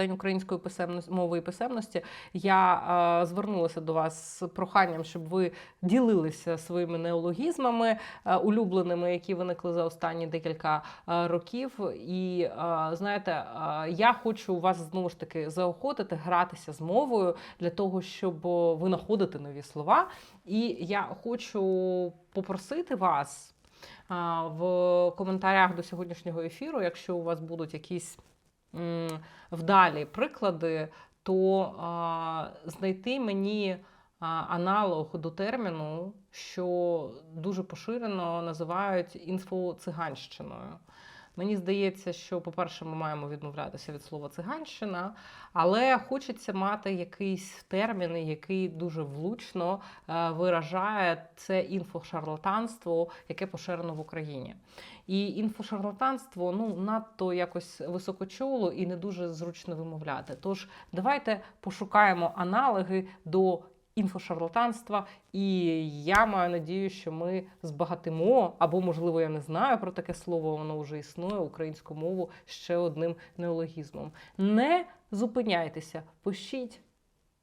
День української писемності мови і писемності, я е, звернулася до вас з проханням, щоб ви ділилися своїми неологізмами е, улюбленими, які виникли за останні декілька е, років. І знаєте, я хочу вас знову ж таки заохотити гратися з мовою для того, щоб о, винаходити нові слова. І я хочу попросити вас в коментарях до сьогоднішнього ефіру, якщо у вас будуть якісь вдалі приклади, то знайти мені аналог до терміну, що дуже поширено називають інфоциганщиною. Мені здається, що, по-перше, ми маємо відмовлятися від слова циганщина, але хочеться мати якийсь термін, який дуже влучно е, виражає це інфошарлатанство, яке поширено в Україні. І інфошарлатанство ну надто якось високочоло і не дуже зручно вимовляти. Тож давайте пошукаємо аналоги до інфошарлатанства, і я маю надію, що ми збагатимо, або, можливо, я не знаю про таке слово, воно вже існує українську мову ще одним неологізмом. Не зупиняйтеся, пишіть.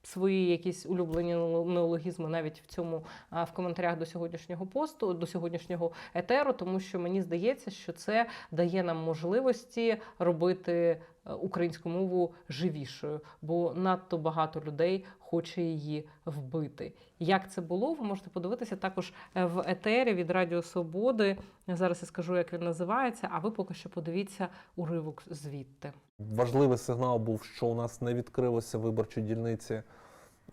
Свої якісь улюблені неологізми навіть в цьому в коментарях до сьогоднішнього посту, до сьогоднішнього етеру, тому що мені здається, що це дає нам можливості робити українську мову живішою, бо надто багато людей хоче її вбити. Як це було, ви можете подивитися також е, в етері від Радіо Свободи. Зараз я скажу, як він називається. А ви поки що подивіться уривок звідти. Важливий сигнал був, що у нас не відкрилися виборчі дільниці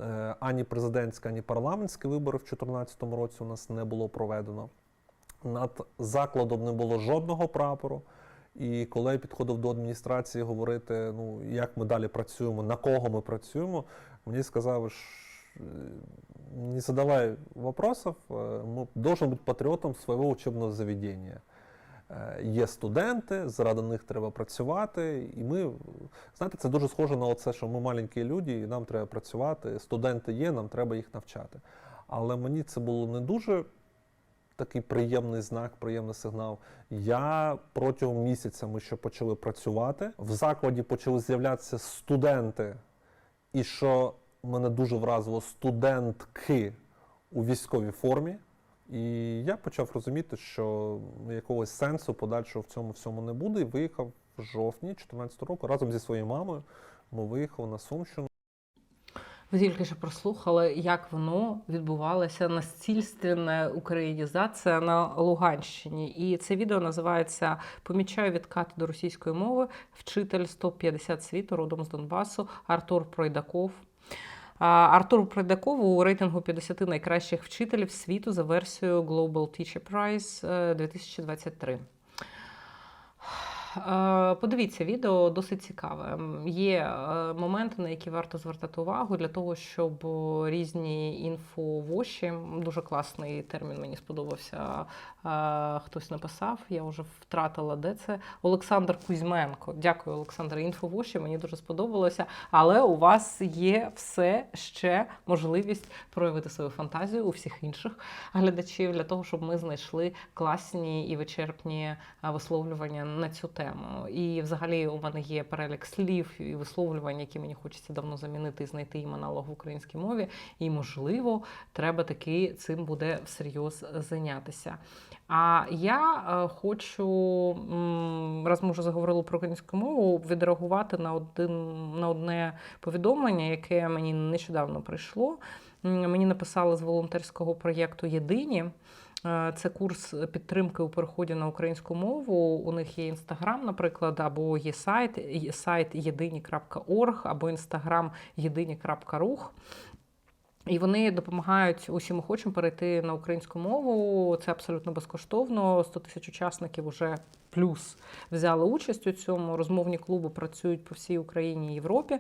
е, ані президентські, ані парламентські вибори в 2014 році у нас не було проведено. Над закладом не було жодного прапору. І коли я підходив до адміністрації говорити, ну як ми далі працюємо, на кого ми працюємо, мені сказали, що е, не задавай вопросов, е, ми должен бути патріотом свого учебного заведення. Е, Є студенти, заради них треба працювати. І ми, знаєте, це дуже схоже на це, що ми маленькі люди, і нам треба працювати. Студенти є, нам треба їх навчати. Але мені це було не дуже такий приємний знак, приємний сигнал. Я протягом місяця ми ще почали працювати. В закладі почали з'являтися студенти, і що мене дуже вразило, студентки у військовій формі. І я почав розуміти, що якогось сенсу подальшого в цьому всьому не буде. І виїхав в жовтні 2014 року разом зі своєю мамою. Ми виїхали на Сумщину. Ви тільки що прослухали, як воно відбувалося насильственна українізація на Луганщині. І це відео називається Помічаю відкат до російської мови. Вчитель 150 світу родом з Донбасу Артур Пройдаков. А, Артуру Пройдакову у рейтингу 50 найкращих вчителів світу за версією Global Teacher Prize е, 2023. Е, Подивіться, відео досить цікаве. Є е, моменти, на які варто звертати увагу для того, щоб різні інфовоші, дуже класний термін мені сподобався. е, Хтось написав, я вже втратила, де це. Олександр Кузьменко. Дякую, Олександр. Інфовоші мені дуже сподобалося. Але у вас є все ще можливість проявити свою фантазію у всіх інших глядачів для того, щоб ми знайшли класні і вичерпні е, висловлювання на цю тему. І взагалі у мене є перелік слів і висловлювань, які мені хочеться давно замінити і знайти їм аналог в українській мові. І, можливо, треба таки цим буде всерйоз зайнятися. А я е, хочу, раз ми вже заговорили про українську мову, відреагувати на один на одне повідомлення, яке мені нещодавно прийшло. Мені написали з волонтерського проєкту Єдині. Е, Це курс підтримки у переході на українську мову. У них є інстаграм, наприклад, або є сайт, сайт єдині.орг, або інстаграм єдині.рух. І вони допомагають усім охочим перейти на українську мову. Це абсолютно безкоштовно. 100 тисяч учасників вже плюс взяли участь у цьому. Розмовні клуби працюють по всій Україні і Європі.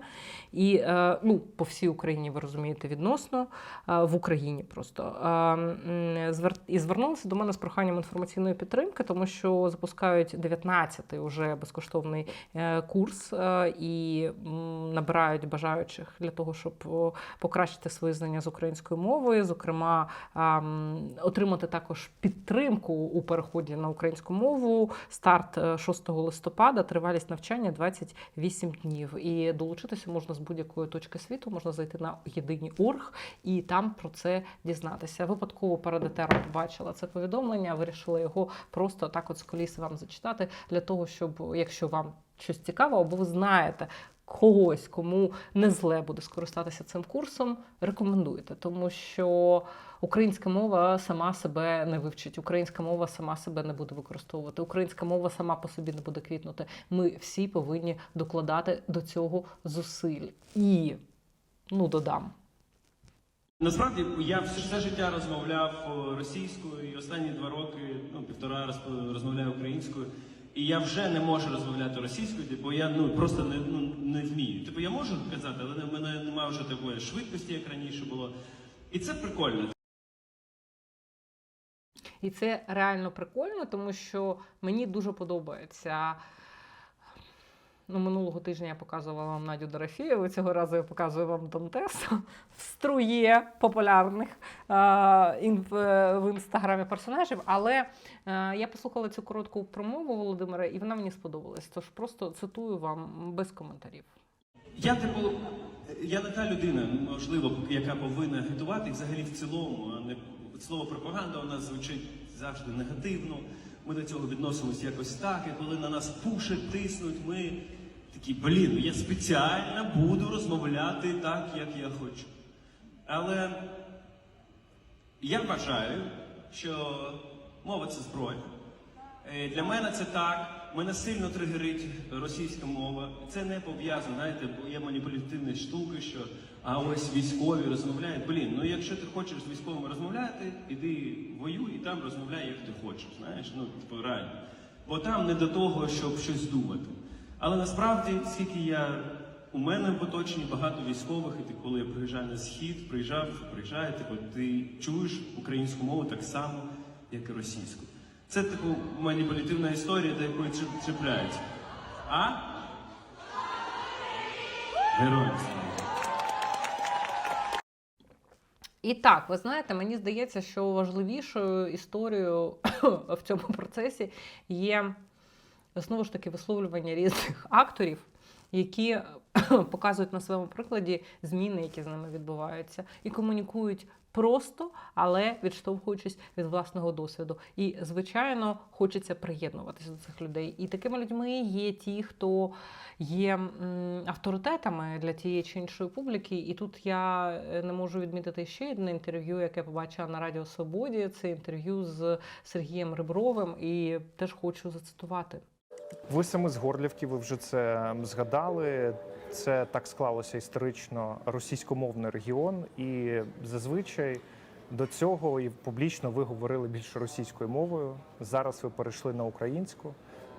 І е, ну, по всій Україні, ви розумієте, відносно е, в Україні просто Е, і звернулися до мене з проханням інформаційної підтримки, тому що запускають 19-й уже безкоштовний курс і набирають бажаючих для того, щоб покращити свої знання з української мови, зокрема ем, отримати також підтримку у переході на українську мову, Старт е, 6 листопада, тривалість навчання 28 днів. І долучитися можна з будь-якої точки світу, можна зайти на єдині орг і там про це дізнатися. Випадково перед етером побачила це повідомлення, вирішила його просто так от з коліс вам зачитати, для того, щоб, якщо вам щось цікаво, або ви знаєте когось, кому не зле буде скористатися цим курсом, рекомендуйте, тому що українська мова сама себе не вивчить, українська мова сама себе не буде використовувати, українська мова сама по собі не буде квітнути. Ми всі повинні докладати до цього зусиль. І ну додам. Насправді я все, життя розмовляв російською, і останні два роки, ну півтора роз- розмовляю українською. І я вже не можу розмовляти російською, бо я ну просто не, ну, не вмію. Типу я можу казати, але в мене немає вже такої швидкості, як раніше було. І це прикольно. І це реально прикольно, тому що мені дуже подобається. Ну, минулого тижня я показувала вам Надю Дорофєєву, цього разу я показую вам Дантесу в струє популярних е, ін- в, в інстаграмі персонажів. Але е, я послухала цю коротку промову Володимира, і вона мені сподобалась. Тож просто цитую вам без коментарів. Я типу, я не та людина, можливо, яка повинна агітувати, взагалі в цілому, а не слово пропаганда у нас звучить завжди негативно. Ми до цього відносимось якось так, і коли на нас пушать, тиснуть, ми такі, блін, я спеціально буду розмовляти так, як я хочу. Але я вважаю, що мова це зброя. Е, Для мене це так. Мене сильно тригерить російська мова. Це не пов'язано, знаєте, бо є маніпулятивні штуки, що а ось військові розмовляють. Блін, ну якщо ти хочеш з військовими розмовляти, іди воюй і там розмовляй, як ти хочеш. Знаєш, ну типу реально. Бо там не до того, щоб щось думати. Але насправді, скільки я у мене в оточенні багато військових, і ти, коли я приїжджаю на схід, приїжджав, приїжджаю, типу, ти чуєш українську мову так само, як і російську. Це типу маніпулятивна історія, до якої чіпляються. А? Героям. І так, ви знаєте, мені здається, що важливішою історією в цьому процесі є знову ж таки висловлювання різних акторів, які показують на своєму прикладі зміни, які з ними відбуваються, і комунікують просто, але відштовхуючись від власного досвіду. І, звичайно, хочеться приєднуватися до цих людей. І такими людьми є ті, хто є авторитетами для тієї чи іншої публіки. І тут я е, не можу відмітити ще одне інтерв'ю, яке я побачила на Радіо Свободі. Це інтерв'ю з Сергієм Ребровим, і теж хочу зацитувати. Ви самі з Горлівки, ви вже це згадали. Це так склалося історично російськомовний регіон, і зазвичай до цього і публічно ви говорили більше російською мовою. Зараз ви перейшли на українську.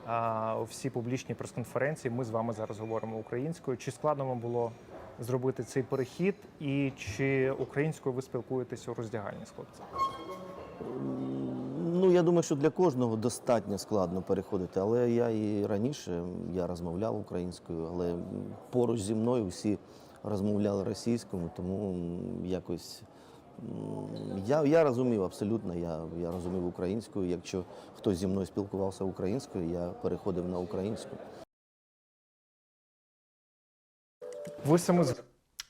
А всі публічні прес-конференції ми з вами зараз говоримо українською. Чи складно вам було зробити цей перехід, і чи українською ви спілкуєтеся у роздягальні з хлопцями? Я думаю, що для кожного достатньо складно переходити. Але я і раніше я розмовляв українською, але поруч зі мною всі розмовляли російською, тому якось я, я розумів абсолютно, я, я розумів українською. Якщо хтось зі мною спілкувався українською, я переходив на українську. Ви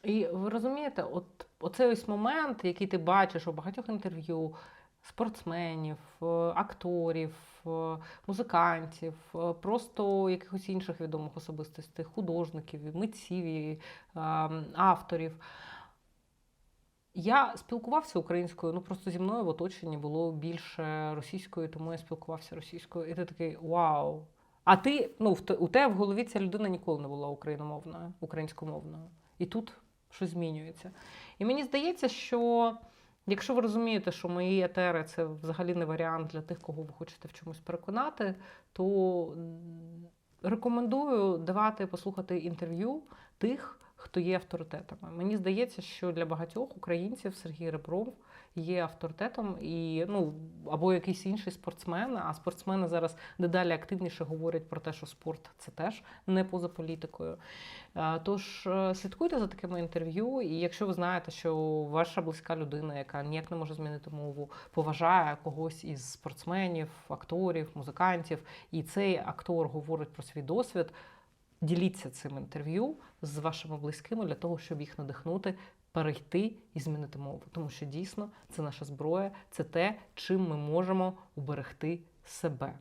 І ви розумієте, от оцей ось момент, який ти бачиш у багатьох інтерв'ю спортсменів, е, акторів, е, музикантів, е, просто якихось інших відомих особистостей, художників, митців, авторів. Я спілкувався українською, ну просто зі мною в оточенні було більше російською, тому я спілкувався російською. І ти такий вау. А ти, ну, у тебе в голові ця людина ніколи не була україномовною, українськомовною. І тут щось змінюється. І мені здається, що якщо ви розумієте, що мої етери це взагалі не варіант для тих, кого ви хочете в чомусь переконати, то рекомендую давати послухати інтерв'ю тих, хто є авторитетами. Мені здається, що для багатьох українців Сергій Ребров є авторитетом і ну або якийсь інший спортсмен. А спортсмени зараз дедалі активніше говорять про те, що спорт це теж не поза політикою. Тож е, слідкуйте за такими інтерв'ю, і якщо ви знаєте, що ваша близька людина, яка ніяк не може змінити мову, поважає когось із спортсменів, акторів, музикантів, і цей актор говорить про свій досвід. Діліться цим інтерв'ю з вашими близькими для того, щоб їх надихнути, перейти і змінити мову. Тому що дійсно це наша зброя, це те, чим ми можемо уберегти себе.